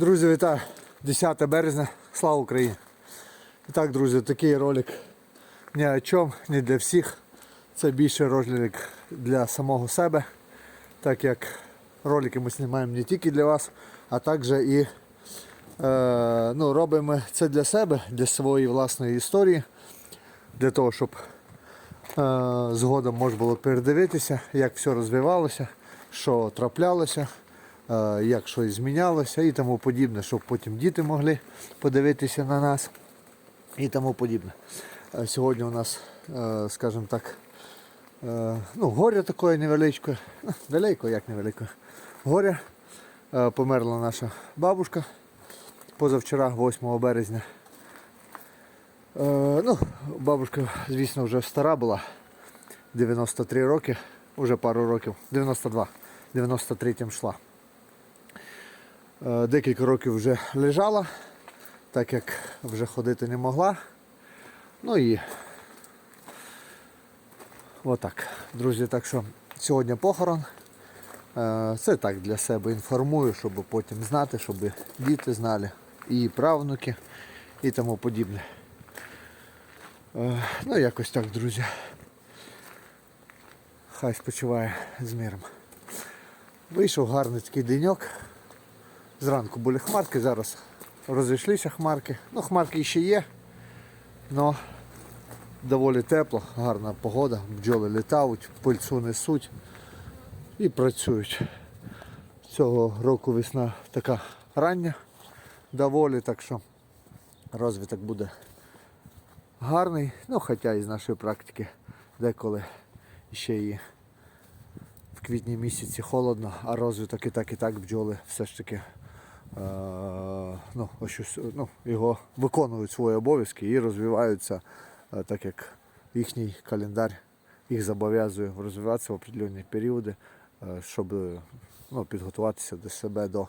Друзі, вітаю! 10 березня, слава Україні! І так, друзі, такий ролик ні о чому, не для всіх. Це більше ролик для самого себе, так як ролики ми знімаємо не тільки для вас, а також і е, ну, робимо це для себе, для своєї власної історії, для того, щоб е, згодом можна було передивитися, як все розвивалося, що траплялося, як щось змінялося і тому подібне, щоб потім діти могли подивитися на нас і тому подібне. Е, Сьогодні у нас, е, скажімо так, е, ну, горе таке невеличке, ну, велике, як невелике. Горе. Е, Померла наша бабушка позавчора, 8 березня. Е, ну, бабушка, звісно, вже стара була, 93 роки, вже пару років, 92, 93-м йшла. Е, Декілька років вже лежала, так як вже ходити не могла. Ну і отак. Друзі, так що сьогодні похорон. Е, Це так для себе інформую, щоб потім знати, щоб діти знали, і правнуки, і тому подібне. Е, Ну, якось так, друзі. Хай спочиває з миром. Вийшов гарний такий деньок. Зранку були хмарки, зараз розійшлися хмарки. Ну, хмарки ще є, але доволі тепло, гарна погода, бджоли літають, пильцу несуть і працюють. Цього року весна така рання, доволі, так що розвиток буде гарний. Ну, хоча із нашої практики деколи ще і в квітні місяці холодно, а розвиток і так і так бджоли все ж таки ну, ось щось, ну, його виконують свої обов'язки і розвиваються е, так, як їхній календар їх зобов'язує розвиватися в определенні періоди, е, щоб е, ну, підготуватися до себе до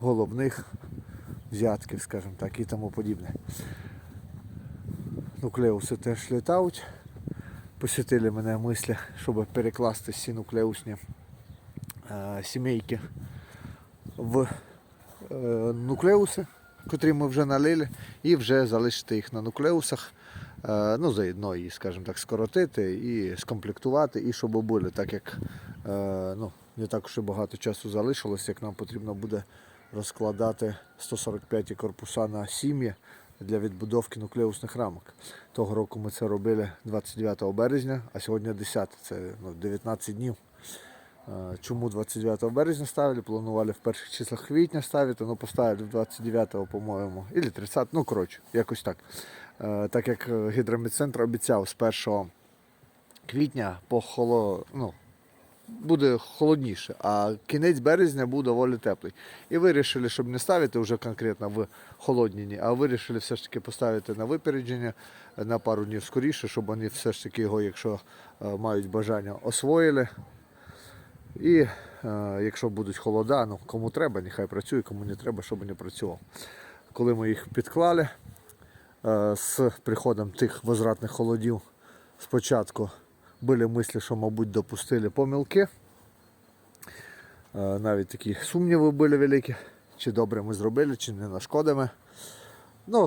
головних взятків, скажімо так, і тому подібне. Нуклеуси теж літають. Посітили мене мислі, щоб перекласти всі нуклеусні е, сімейки в е, нуклеуси, котрі ми вже налили, і вже залишити їх на нуклеусах. Е, ну, заодно і, скажімо так, скоротити і скомплектувати, і щоб були, так як е, ну, не так і багато часу залишилось, як нам потрібно буде розкладати 145 корпуса на сім'ї для відбудовки нуклеусних рамок. Того року ми це робили 29 березня, а сьогодні 10, це ну, 19 днів. Е, Чому 29 березня ставили? Планували в перших числах квітня ставити, але поставили 29-го, по-моєму, або 30, ну коротше, якось так. Е, Так як е, гідромедцентр обіцяв з 1 квітня по холо, ну, буде холодніше, а кінець березня був доволі теплий. І вирішили, щоб не ставити вже конкретно в холодні дні, а вирішили все ж таки поставити на випередження на пару днів скоріше, щоб вони все ж таки його, якщо мають бажання, освоїли. І е, якщо будуть холода, ну кому треба, нехай працює, кому не треба, щоб не працював. Коли ми їх підклали е, з приходом тих возвратних холодів, спочатку були мислі, що, мабуть, допустили помилки. Е, навіть такі сумніви були великі, чи добре ми зробили, чи не нашкодимо. Ну,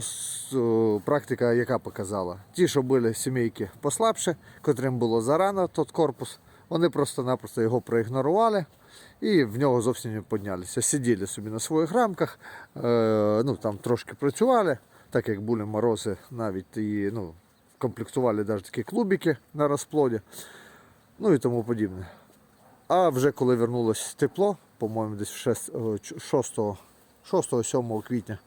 практика яка показала? Ті, що були сімейки послабше, котрим було зарано тот корпус, вони просто-напросто його проігнорували і в нього зовсім не піднялися. Сиділи собі на своїх рамках, е, ну, там трошки працювали, так як були морози, навіть і ну, комплектували навіть такі клубики на розплоді, ну і тому подібне. А вже коли вернулось тепло, по-моєму, десь 6-7 квітня,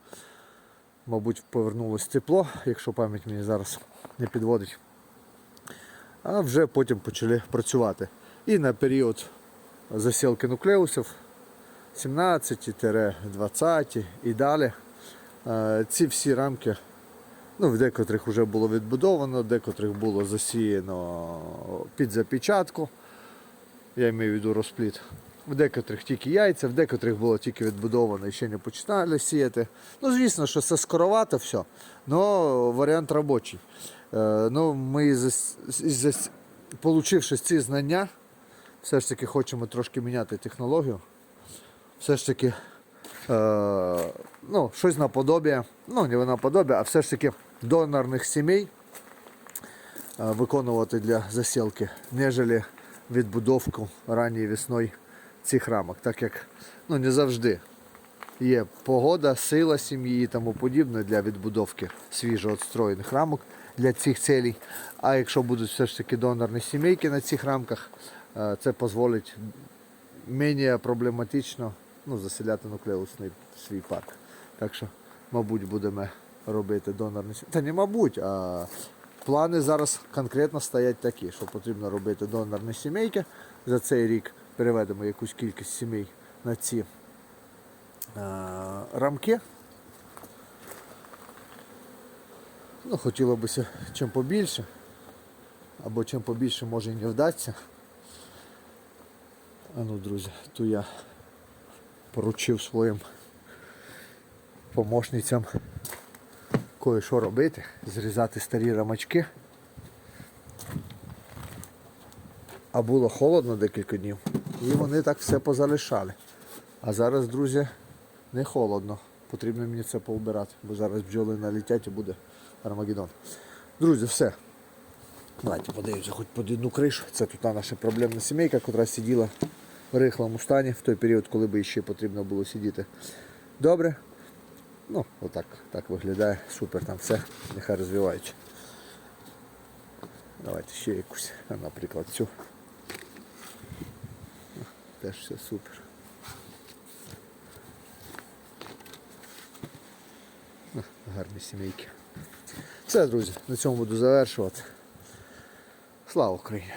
мабуть, повернулось тепло, якщо пам'ять мені зараз не підводить. А вже потім почали працювати. І на період засілки нуклеусів 17-20 і далі. е, Ці всі рамки, ну, в декотрих вже було відбудовано, декотрих було засіяно під запечатку. Я маю в виду розпліт. В декотрих тільки яйця, в декотрих було тільки відбудовано і ще не починали сіяти. Ну, звісно, що це скоровато все, але варіант робочий. Е, ну, ми, получивши ці знання, все ж таки хочемо трошки міняти технологію. Все ж таки е, ну, щось наподобие, ну не наподобие, а все ж таки донорних сімей е, виконувати для засілки, нежели відбудовку ранньої весною цих рамок, так як ну, не завжди є погода, сила сім'ї і тому подібне для відбудовки свіжо відстроєних рамок для цих цілей. А якщо будуть все ж таки донорні сімейки на цих рамках, е, це дозволить менш проблематично ну, заселяти нуклеусний свій парк. Так що, мабуть, будемо робити донорні сімейки. Та не мабуть, а плани зараз конкретно стоять такі, що потрібно робити донорні сімейки. За цей рік переведемо якусь кількість сімей на ці е, рамки. Ну, хотілося б чим побільше. Або чим побільше може і не вдасться. А ну, друзі, то я поручив своїм помощницям кое-що робити, зрізати старі рамачки. А було холодно декілька днів. І вони так все позалишали. А зараз, друзі, не холодно. Потрібно мені це поубирати, бо зараз бджоли налетять і буде Армагеддон. Друзі, все. Давайте подивимося хоч під одну кришу. Це тут та наша проблемна сімейка, яка сиділа в рихлому стані в той період, коли би ще потрібно було сидіти. Добре. Ну, отак так виглядає. Супер там все. Нехай розвивають. Давайте ще якусь, наприклад, цю. Теж все супер. Гарні сімейки. Все, друзі, на цьому буду завершувати. Слава Україні!